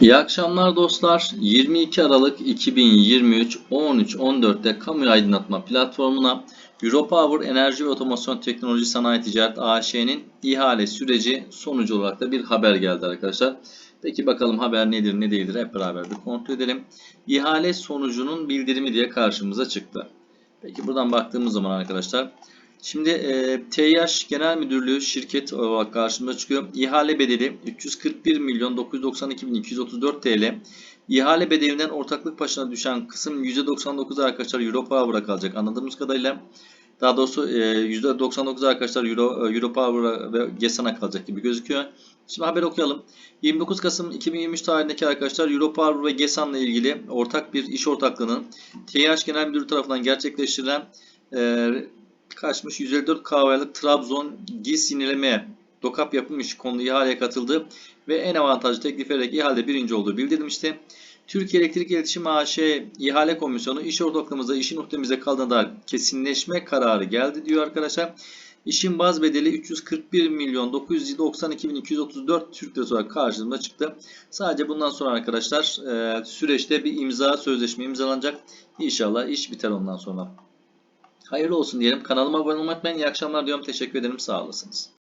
İyi akşamlar dostlar. 22 Aralık 2023 13.14'te kamu aydınlatma platformuna Europower Enerji ve Otomasyon Teknoloji Sanayi Ticaret AŞ'nin ihale süreci sonucu olarak da bir haber geldi arkadaşlar. Peki bakalım haber nedir ne değildir hep beraber bir kontrol edelim. İhale sonucunun bildirimi diye karşımıza çıktı. Peki buradan baktığımız zaman arkadaşlar Şimdi e, TİH Genel Müdürlüğü şirket olarak karşımıza çıkıyor. İhale bedeli 341 milyon 992 bin 234 TL. İhale bedelinden ortaklık başına düşen kısım %99 arkadaşlar Europower'a kalacak anladığımız kadarıyla. Daha doğrusu e, %99 arkadaşlar Euro, e, Europower'a ve GESAN'a kalacak gibi gözüküyor. Şimdi haber okuyalım. 29 Kasım 2023 tarihindeki arkadaşlar Europower ve GESAN'la ilgili ortak bir iş ortaklığının TİH Genel Müdürlüğü tarafından gerçekleştirilen e, kaçmış 154 kahvelik Trabzon GİS yenilemeye dokap yapılmış konulu ihaleye katıldı ve en avantajlı teklif ederek ihalede birinci olduğu bildirilmişti. Türkiye Elektrik İletişim AŞ İhale Komisyonu iş ortaklığımızda işin muhtemimize kaldığına dair kesinleşme kararı geldi diyor arkadaşlar. İşin baz bedeli 341 milyon 992 bin 234 Türk lirası olarak karşımıza çıktı. Sadece bundan sonra arkadaşlar e, süreçte bir imza sözleşme imzalanacak. İnşallah iş biter ondan sonra. Hayırlı olsun diyelim. Kanalıma abone olmayı unutmayın. İyi akşamlar diyorum. Teşekkür ederim. Sağ olasınız.